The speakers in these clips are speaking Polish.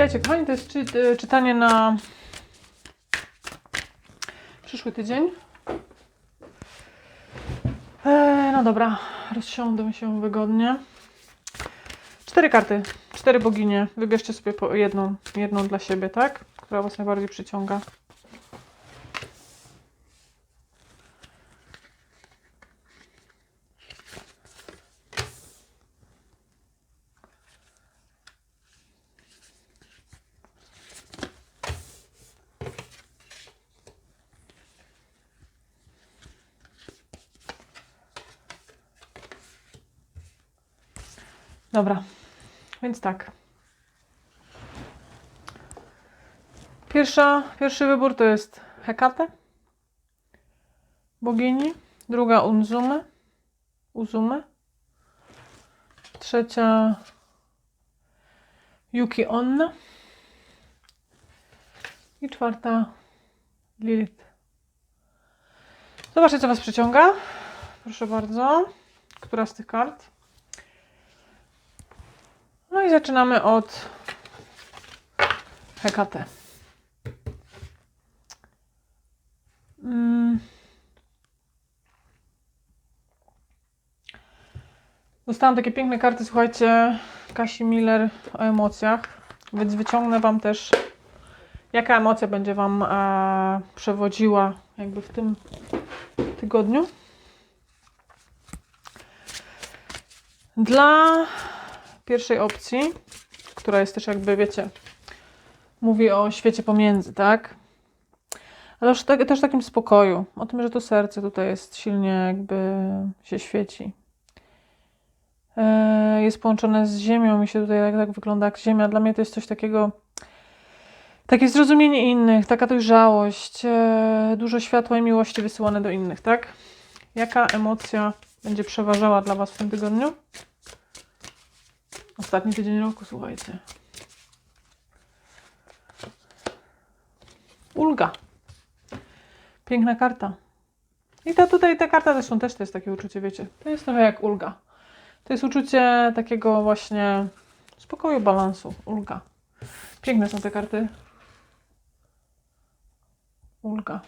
Witajcie kochani, to jest czy, y, czytanie na przyszły tydzień. E, no dobra, rozsiądę się wygodnie. Cztery karty, cztery boginie. Wybierzcie sobie po jedną, jedną dla siebie, tak? Która Was najbardziej przyciąga. Dobra, więc tak. Pierwsza, pierwszy wybór to jest Hekate, bogini. Druga Unzume, Uzume. Trzecia Yuki Onna. I czwarta Lilith. Zobaczcie, co Was przyciąga. Proszę bardzo. Która z tych kart? No i zaczynamy od Hekate. Mm. Dostałam takie piękne karty, słuchajcie, Kasi Miller o emocjach, więc wyciągnę Wam też, jaka emocja będzie Wam e, przewodziła jakby w tym tygodniu. Dla pierwszej opcji, która jest też jakby, wiecie, mówi o świecie pomiędzy, tak? Ale już tak, też takim spokoju, o tym, że to serce tutaj jest silnie jakby się świeci. E, Jest połączone z ziemią i się tutaj tak, tak wygląda jak ziemia. Dla mnie to jest coś takiego, takie zrozumienie innych, taka dojrzałość, e, dużo światła i miłości wysyłane do innych, tak? Jaka emocja będzie przeważała dla Was w tym tygodniu? Ostatni tydzień roku, słuchajcie. Ulga. Piękna karta. I ta tutaj, ta karta zresztą też to jest takie uczucie, wiecie. To jest trochę jak ulga. To jest uczucie takiego właśnie spokoju, balansu. Ulga. Piękne są te karty. Ulga.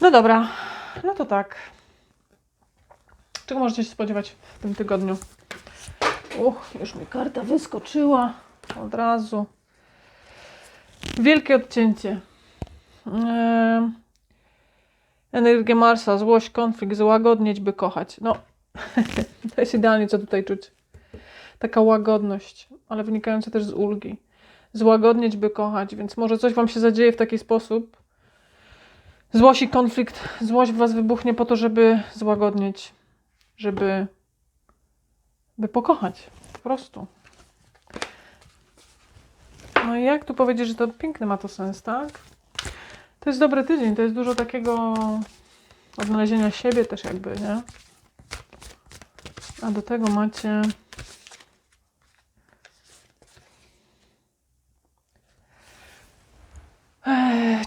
No dobra. No to tak. Czego możecie się spodziewać w tym tygodniu? Uch, już mi karta wyskoczyła od razu. Wielkie odcięcie. Em, Energię Marsa, złość, konflikt, złagodnieć, by kochać. No, to jest idealnie, co tutaj czuć. Taka łagodność, ale wynikająca też z ulgi. Złagodnieć, by kochać, więc może coś Wam się zadzieje w taki sposób. Złość i konflikt, złość w Was wybuchnie po to, żeby złagodnieć, żeby by pokochać. Po prostu. No i jak tu powiedzieć, że to piękny ma to sens, tak? To jest dobry tydzień, to jest dużo takiego odnalezienia siebie też jakby, nie? A do tego macie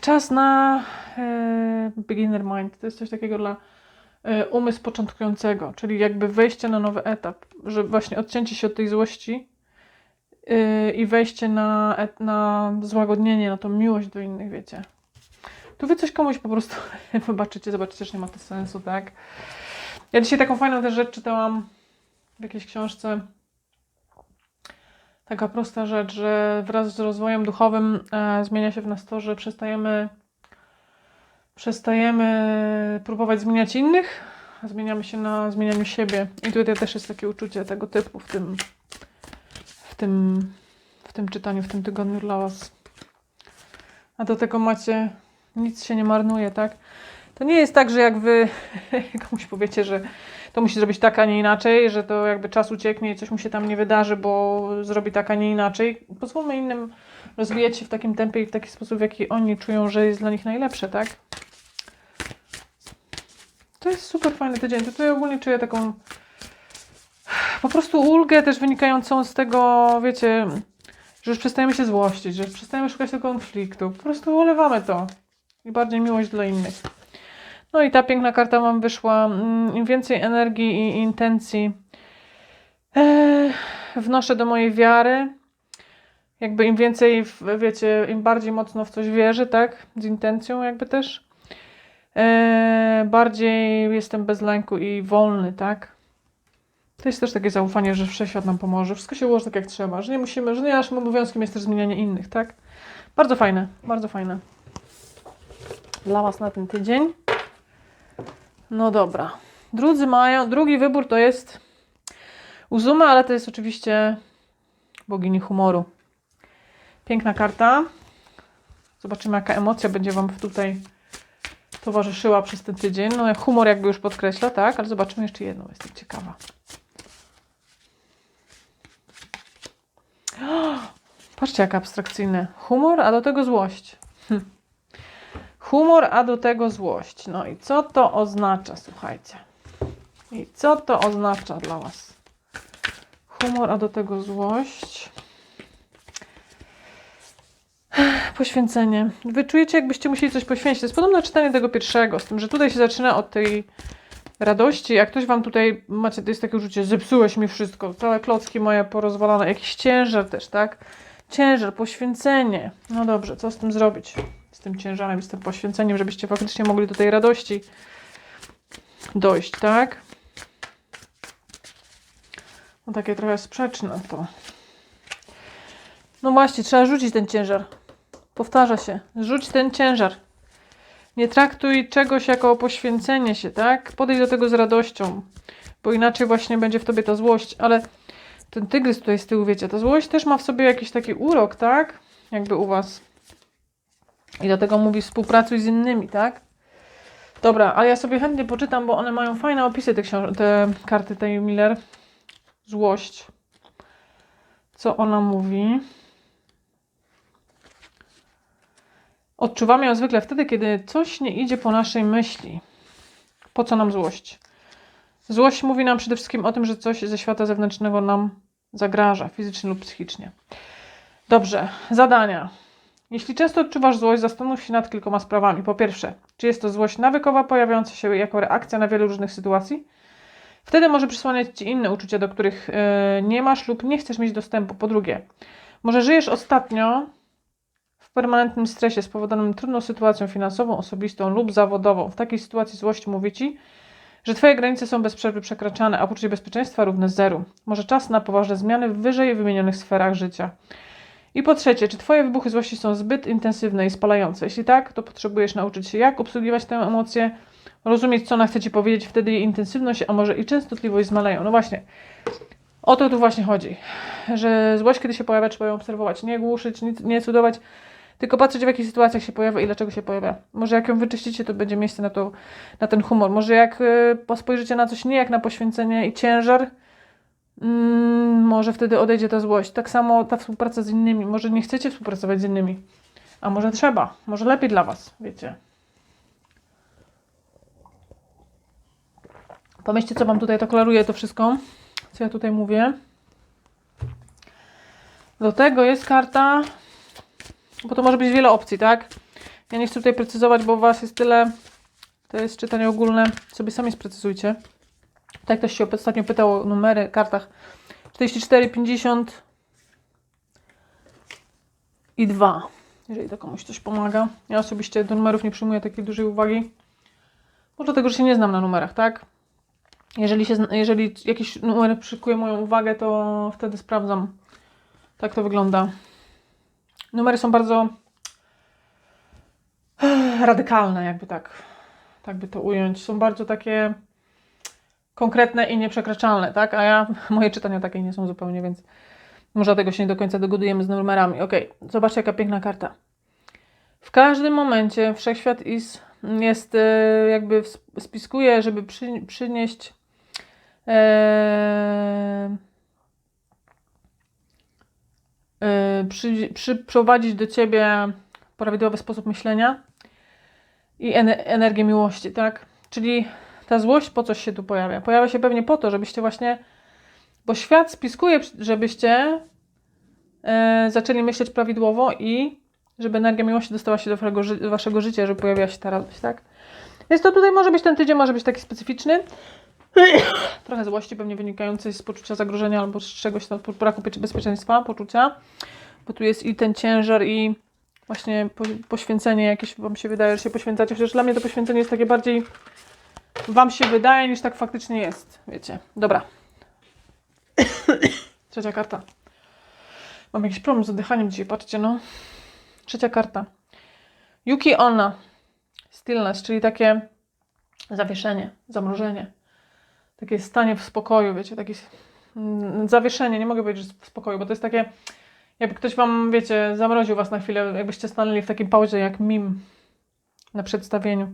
czas na e, beginner mind. To jest coś takiego dla umysł początkującego, czyli jakby wejście na nowy etap, że właśnie odcięcie się od tej złości yy, i wejście na, na złagodnienie, na tą miłość do innych, wiecie. Tu wy coś komuś po prostu wybaczycie, zobaczycie, że nie ma to sensu, tak? Ja dzisiaj taką fajną też rzecz czytałam w jakiejś książce. Taka prosta rzecz, że wraz z rozwojem duchowym e, zmienia się w nas to, że przestajemy przestajemy próbować zmieniać innych, a zmieniamy się na zmienianiu siebie. I tutaj też jest takie uczucie tego typu w tym, w tym, w tym czytaniu, w tym tygodniu dla Was. A do tego macie, nic się nie marnuje, tak? To nie jest tak, że jak Wy komuś powiecie, że to musi zrobić tak, a nie inaczej, że to jakby czas ucieknie i coś mu się tam nie wydarzy, bo zrobi tak, a nie inaczej. Pozwólmy innym rozwijać się w takim tempie i w taki sposób, w jaki oni czują, że jest dla nich najlepsze, tak? To jest super fajny tydzień. Tutaj ogólnie czuję taką po prostu ulgę też wynikającą z tego, wiecie, że już przestajemy się złościć, że już przestajemy szukać tego konfliktu. Po prostu ulewamy to. I bardziej miłość dla innych. No i ta piękna karta Wam wyszła. Mm, Im więcej energii i intencji e, wnoszę do mojej wiary, jakby im więcej, wiecie, im bardziej mocno w coś wierzy, tak, z intencją jakby też, bardziej jestem bez lęku i wolny, tak. To jest też takie zaufanie, że wszechświat nam pomoże. Wszystko się ułoży tak, jak trzeba, że nie musimy, że nie naszym obowiązkiem jest też zmienianie innych, tak. Bardzo fajne, bardzo fajne. Dla Was na ten tydzień. No dobra. Drudzy mają, drugi wybór to jest Uzumy, ale to jest oczywiście bogini humoru. Piękna karta. Zobaczymy, jaka emocja będzie Wam tutaj towarzyszyła przez ten tydzień. No, humor jakby już podkreśla, tak? Ale zobaczymy jeszcze jedną, jestem ciekawa. Patrzcie, jak abstrakcyjne. Humor, a do tego złość. Hm. Humor, a do tego złość. No i co to oznacza, słuchajcie? I co to oznacza dla Was? Humor, a do tego złość. Poświęcenie. Wy czujecie, jakbyście musieli coś poświęcić. To jest podobne do czytania tego pierwszego, z tym, że tutaj się zaczyna od tej radości. Jak ktoś wam tutaj macie, to jest takie uczucie, zepsułeś mi wszystko, całe klocki moje porozwalane, jakiś ciężar też, tak? Ciężar, poświęcenie. No dobrze, co z tym zrobić? Z tym ciężarem, z tym poświęceniem, żebyście faktycznie mogli do tej radości dojść, tak? No takie trochę sprzeczne to. No właśnie, trzeba rzucić ten ciężar. Powtarza się. Rzuć ten ciężar. Nie traktuj czegoś jako poświęcenie się, tak? Podejdź do tego z radością, bo inaczej właśnie będzie w tobie ta złość, ale ten tygrys tutaj z tyłu, wiecie, ta złość też ma w sobie jakiś taki urok, tak? Jakby u was. I dlatego mówi współpracuj z innymi, tak? Dobra, ale ja sobie chętnie poczytam, bo one mają fajne opisy, te, te karty tej Miller. Złość. Co ona mówi? Odczuwamy ją zwykle wtedy, kiedy coś nie idzie po naszej myśli. Po co nam złość? Złość mówi nam przede wszystkim o tym, że coś ze świata zewnętrznego nam zagraża, fizycznie lub psychicznie. Dobrze, zadania. Jeśli często odczuwasz złość, zastanów się nad kilkoma sprawami. Po pierwsze, czy jest to złość nawykowa, pojawiająca się jako reakcja na wiele różnych sytuacji? Wtedy może przysłaniać ci inne uczucia, do których e, nie masz lub nie chcesz mieć dostępu. Po drugie, może żyjesz ostatnio permanentnym stresie spowodowanym trudną sytuacją finansową, osobistą lub zawodową. W takiej sytuacji złość mówi ci, że twoje granice są bez przerwy przekraczane, a poczucie bezpieczeństwa równe zeru. Może czas na poważne zmiany w wyżej wymienionych sferach życia. I po trzecie, czy twoje wybuchy złości są zbyt intensywne i spalające? Jeśli tak, to potrzebujesz nauczyć się, jak obsługiwać tę emocję, rozumieć, co ona chce ci powiedzieć, wtedy jej intensywność, a może i częstotliwość zmaleją. No właśnie, o to tu właśnie chodzi, że złość, kiedy się pojawia, trzeba ją obserwować, nie głuszyć, nie, nie cudować, tylko patrzeć, w jakich sytuacjach się pojawia i dlaczego się pojawia. Może jak ją wyczyścicie, to będzie miejsce na, to, na ten humor. Może jak y, spojrzycie na coś nie jak na poświęcenie i ciężar, mm, może wtedy odejdzie ta złość. Tak samo ta współpraca z innymi. Może nie chcecie współpracować z innymi, a może trzeba, może lepiej dla Was, wiecie. Pomyślcie, co Wam tutaj to klaruje, to wszystko, co ja tutaj mówię. Do tego jest karta, bo to może być wiele opcji, tak? Ja nie chcę tutaj precyzować, bo Was jest tyle, to jest czytanie ogólne, sobie sami sprecyzujcie. Tak ktoś się ostatnio pytał o numery, kartach 44, 50 i 2. Jeżeli to komuś coś pomaga. Ja osobiście do numerów nie przyjmuję takiej dużej uwagi. Może dlatego, że się nie znam na numerach, tak? Jeżeli, się, jeżeli jakiś numer przykuje moją uwagę, to wtedy sprawdzam. Tak to wygląda. Numery są bardzo radykalne, jakby tak, tak by to ująć. Są bardzo takie konkretne i nieprzekraczalne, tak? A ja, moje czytania takie nie są zupełnie, więc może dlatego się nie do końca dogodujemy z numerami. Ok, zobaczcie jaka piękna karta. W każdym momencie wszechświat is, jest e, jakby spiskuje, żeby przy, przynieść e, e, przy, przyprowadzić do ciebie prawidłowy sposób myślenia i ene- energię miłości, tak? Czyli ta złość po coś się tu pojawia? Pojawia się pewnie po to, żebyście właśnie, bo świat spiskuje, żebyście e, zaczęli myśleć prawidłowo i żeby energia miłości dostała się do waszego, waszego życia, żeby pojawiła się ta radość, tak? Więc to tutaj może być ten tydzień, może być taki specyficzny. Trochę złości pewnie wynikającej z poczucia zagrożenia albo z czegoś tam, braku pie- bezpieczeństwa, poczucia. bo tu jest i ten ciężar, i właśnie po, poświęcenie jakieś Wam się wydaje, że się poświęcacie. Chociaż dla mnie to poświęcenie jest takie bardziej Wam się wydaje, niż tak faktycznie jest. Wiecie. Dobra. Trzecia karta. Mam jakiś problem z oddychaniem dzisiaj, patrzcie, no. Trzecia karta. Yuki Onna. Stillness, czyli takie zawieszenie, zamrożenie. Takie stanie w spokoju, wiecie, takie mm, zawieszenie, nie mogę powiedzieć, że w spokoju, bo to jest takie, jakby ktoś wam, wiecie, zamroził was na chwilę, jakbyście stanęli w takiej pauzie jak mim na przedstawieniu.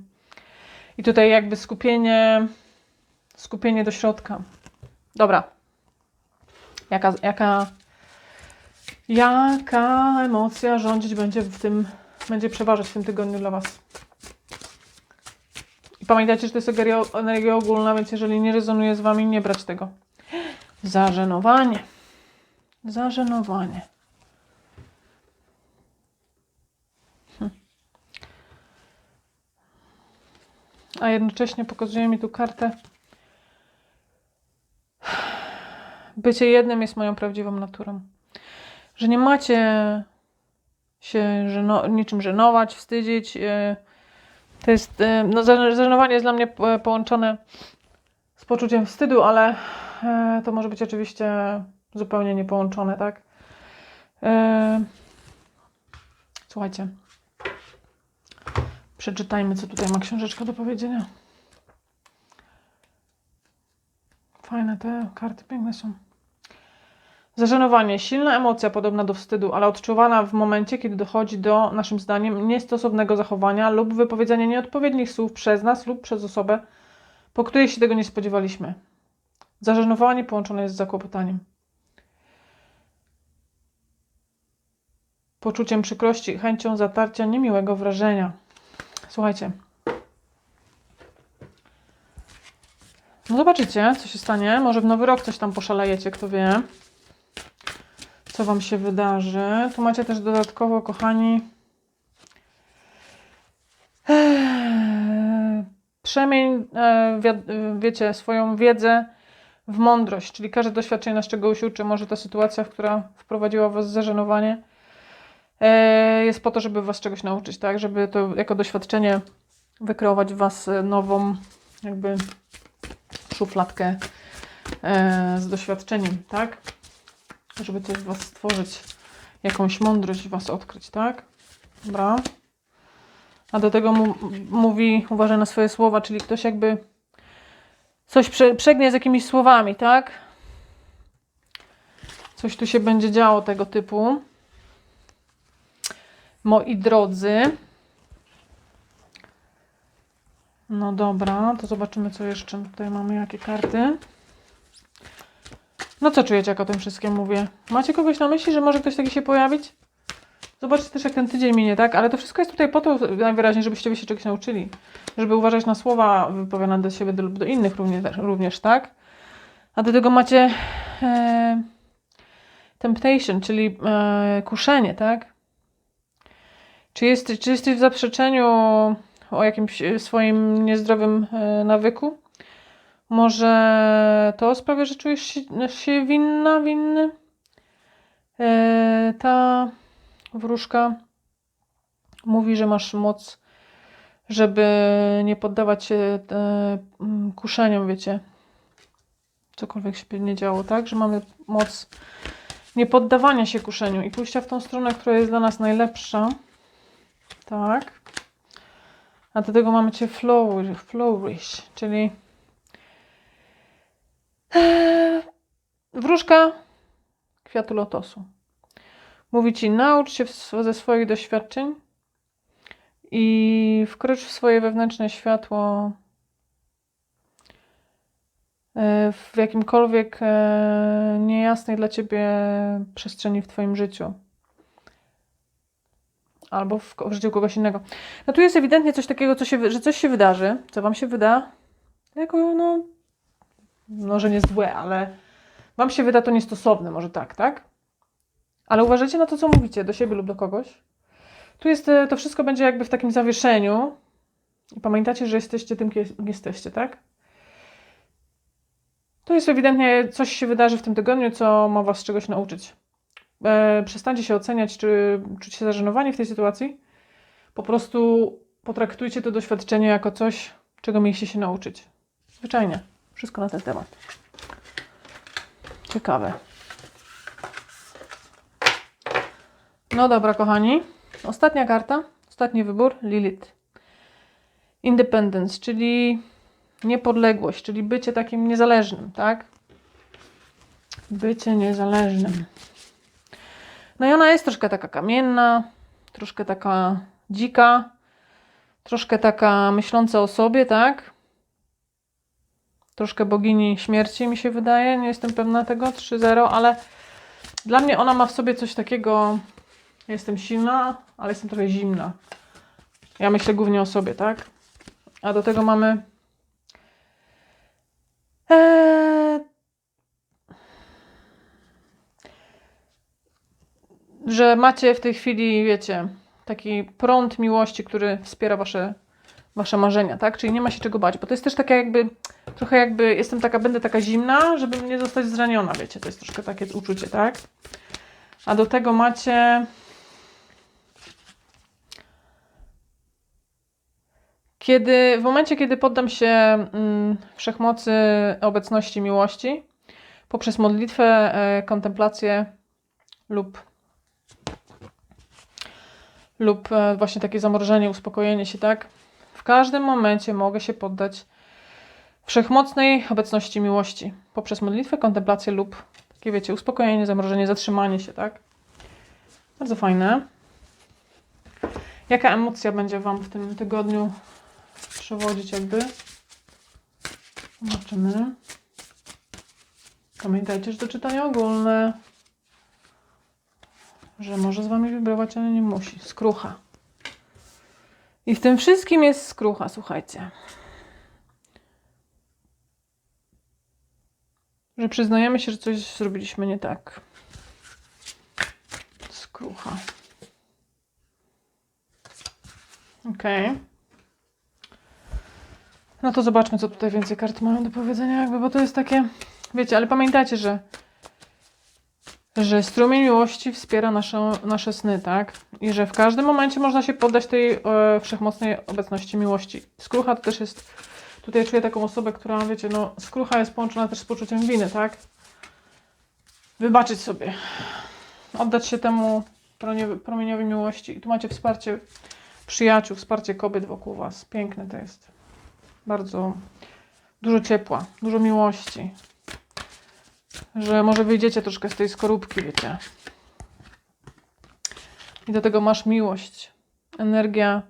I tutaj jakby skupienie, skupienie do środka. Dobra. Jaka, jaka, jaka emocja rządzić będzie w tym, będzie przeważać w tym tygodniu dla was? Pamiętajcie, że to jest energia ogólna, więc jeżeli nie rezonuje z wami, nie brać tego. Zażenowanie. Zażenowanie. Hm. A jednocześnie pokazuje mi tu kartę. Bycie jednym jest moją prawdziwą naturą. Że nie macie się żeno- niczym żenować, wstydzić. Yy, to jest, e, no za- zażenowanie jest dla mnie po- połączone z poczuciem wstydu, ale e, to może być oczywiście zupełnie niepołączone, tak? Słuchajcie. Przeczytajmy, co tutaj ma książeczka do powiedzenia. Fajne te karty, piękne są. Zażenowanie. Silna emocja podobna do wstydu, ale odczuwana w momencie, kiedy dochodzi do, naszym zdaniem, niestosownego zachowania lub wypowiedzenia nieodpowiednich słów przez nas lub przez osobę, po której się tego nie spodziewaliśmy. Zażenowanie połączone jest z zakłopotaniem. Poczuciem przykrości, chęcią zatarcia niemiłego wrażenia. Słuchajcie. No zobaczycie, co się stanie. Może w nowy rok coś tam poszalejecie, kto wie co Wam się wydarzy. Tu macie też dodatkowo, kochani, Eee, przemień, e, wi- wiecie, swoją wiedzę w mądrość, czyli każde doświadczenie nas czegoś uczy. Może ta sytuacja, która wprowadziła Was w zażenowanie, e, jest po to, żeby Was czegoś nauczyć, tak? Żeby to jako doświadczenie wykreować w Was nową, jakby szufladkę e, z doświadczeniem, tak? Żeby coś w Was stworzyć, jakąś mądrość Was odkryć, tak? Dobra. A do tego mu, mówi, uważaj na swoje słowa, czyli ktoś jakby coś prze, przegnie z jakimiś słowami, tak? Coś tu się będzie działo tego typu. Moi drodzy. No dobra, to zobaczymy, co jeszcze tutaj mamy, jakie karty. No co czujecie, jak o tym wszystkim mówię? Macie kogoś na myśli, że może ktoś taki się pojawić? Zobaczcie też, jak ten tydzień minie, tak? Ale to wszystko jest tutaj po to najwyraźniej, żebyście wy się czegoś nauczyli. Żeby uważać na słowa wypowiadane do siebie lub do innych również, również, tak? A do tego macie e, temptation, czyli e, kuszenie, tak? Czy, jest, czy jesteś w zaprzeczeniu o jakimś swoim niezdrowym e, nawyku? Może to sprawia, że czujesz się, się winna, winny? E, ta wróżka mówi, że masz moc, żeby nie poddawać się e, kuszeniom, wiecie. Cokolwiek się nie działo, tak? Że mamy moc nie poddawania się kuszeniu i pójścia w tą stronę, która jest dla nas najlepsza. Tak. A do tego mamy cię flourish, flourish czyli Wróżka kwiatu lotosu. Mówi ci, naucz się ze swoich doświadczeń i wkrocz w swoje wewnętrzne światło e, w jakimkolwiek e, niejasnej dla ciebie przestrzeni w twoim życiu. Albo w, w życiu kogoś innego. No tu jest ewidentnie coś takiego, co się, że coś się wydarzy, co wam się wyda jako, no, może nie złe, ale Wam się wyda to niestosowne, może tak, tak? Ale uważajcie na to, co mówicie do siebie lub do kogoś. Tu jest, e, to wszystko będzie jakby w takim zawieszeniu. I pamiętacie, że jesteście tym, kim jesteście, tak? To jest ewidentnie coś się wydarzy w tym tygodniu, co ma Was czegoś nauczyć. e, przestańcie się oceniać, czy czuć się zażenowani w tej sytuacji. Po prostu potraktujcie to doświadczenie jako coś, czego mieliście się nauczyć. Zwyczajnie. Wszystko na ten temat. Ciekawe. No dobra, kochani. Ostatnia karta, ostatni wybór, Lilith. Independence, czyli niepodległość, czyli bycie takim niezależnym, tak? Bycie niezależnym. No i ona jest troszkę taka kamienna, troszkę taka dzika, troszkę taka myśląca o sobie, tak? Troszkę bogini śmierci mi się wydaje, nie jestem pewna tego, 3-0, ale dla mnie ona ma w sobie coś takiego, jestem silna, ale jestem trochę zimna. Ja myślę głównie o sobie, tak? A do tego mamy Eee, że macie w tej chwili, wiecie, taki prąd miłości, który wspiera wasze, wasze marzenia, tak? Czyli nie ma się czego bać, bo to jest też taka jakby, trochę jakby, jestem taka, będę taka zimna, żeby nie zostać zraniona, wiecie, to jest troszkę takie uczucie, tak? A do tego macie Kiedy, w momencie, kiedy poddam się mm, wszechmocy obecności miłości, poprzez modlitwę, e, kontemplację lub, lub e, właśnie takie zamrożenie, uspokojenie się, tak? W każdym momencie mogę się poddać wszechmocnej obecności miłości poprzez modlitwę, kontemplację lub takie, wiecie, uspokojenie, zamrożenie, zatrzymanie się, tak? Bardzo fajne. Jaka emocja będzie Wam w tym tygodniu przewodzić jakby. Zobaczymy. Pamiętajcie, że to czytanie ogólne. Że może z Wami wybrować, ale nie musi. Skrucha. I w tym wszystkim jest skrucha, słuchajcie. Że przyznajemy się, że coś zrobiliśmy nie tak. Skrucha. Okej. Okay. No to zobaczmy, co tutaj więcej kart mają do powiedzenia, jakby, bo to jest takie. Wiecie, ale pamiętajcie, że, że strumień miłości wspiera nasze, nasze sny, tak? I że w każdym momencie można się poddać tej e, wszechmocnej obecności miłości. Skrucha to też jest. Tutaj czuję taką osobę, która, wiecie, no, skrucha jest połączona też z poczuciem winy, tak? Wybaczyć sobie. Oddać się temu promieniowi miłości. I tu macie wsparcie przyjaciół, wsparcie kobiet wokół Was. Piękne to jest. Bardzo dużo ciepła, dużo miłości. Że może wyjdziecie troszkę z tej skorupki, wiecie. I do tego masz miłość, energia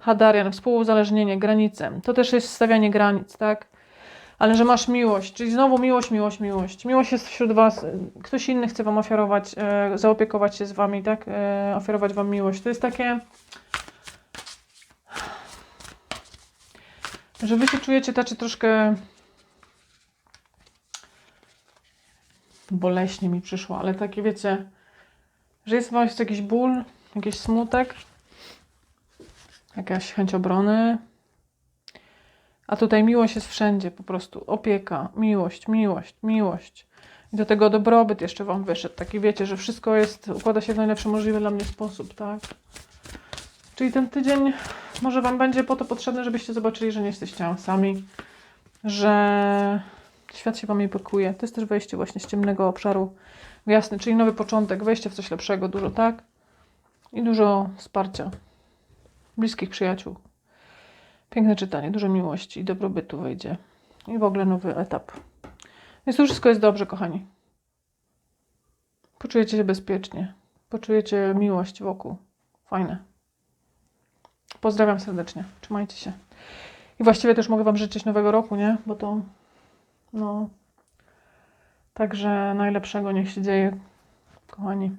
Hadarian, współuzależnienie, granice. To też jest stawianie granic, tak? Ale że masz miłość, czyli znowu miłość, miłość, miłość. Miłość jest wśród Was. Ktoś inny chce Wam ofiarować, e, zaopiekować się z Wami, tak? E, ofiarować Wam miłość. To jest takie że wy się czujecie tacy troszkę boleśnie mi przyszło, ale takie wiecie, że jest właśnie jakiś ból, jakiś smutek, jakaś chęć obrony. A tutaj miłość jest wszędzie, po prostu opieka, miłość, miłość, miłość. I do tego dobrobyt jeszcze Wam wyszedł. Taki wiecie, że wszystko jest, układa się w najlepszy możliwy dla mnie sposób, tak? Czyli ten tydzień może Wam będzie po to potrzebny, żebyście zobaczyli, że nie jesteście sami, że świat się Wam nie pakuje. To jest też wejście właśnie z ciemnego obszaru w jasny, czyli nowy początek, wejście w coś lepszego, dużo tak i dużo wsparcia bliskich przyjaciół. Piękne czytanie, dużo miłości i dobrobytu wejdzie. I w ogóle nowy etap. Więc tu wszystko jest dobrze, kochani. Poczujecie się bezpiecznie. Poczujecie miłość wokół. Fajne. Pozdrawiam serdecznie. Trzymajcie się. I właściwie też mogę Wam życzyć nowego roku, nie? Bo to, no, także najlepszego niech się dzieje, kochani.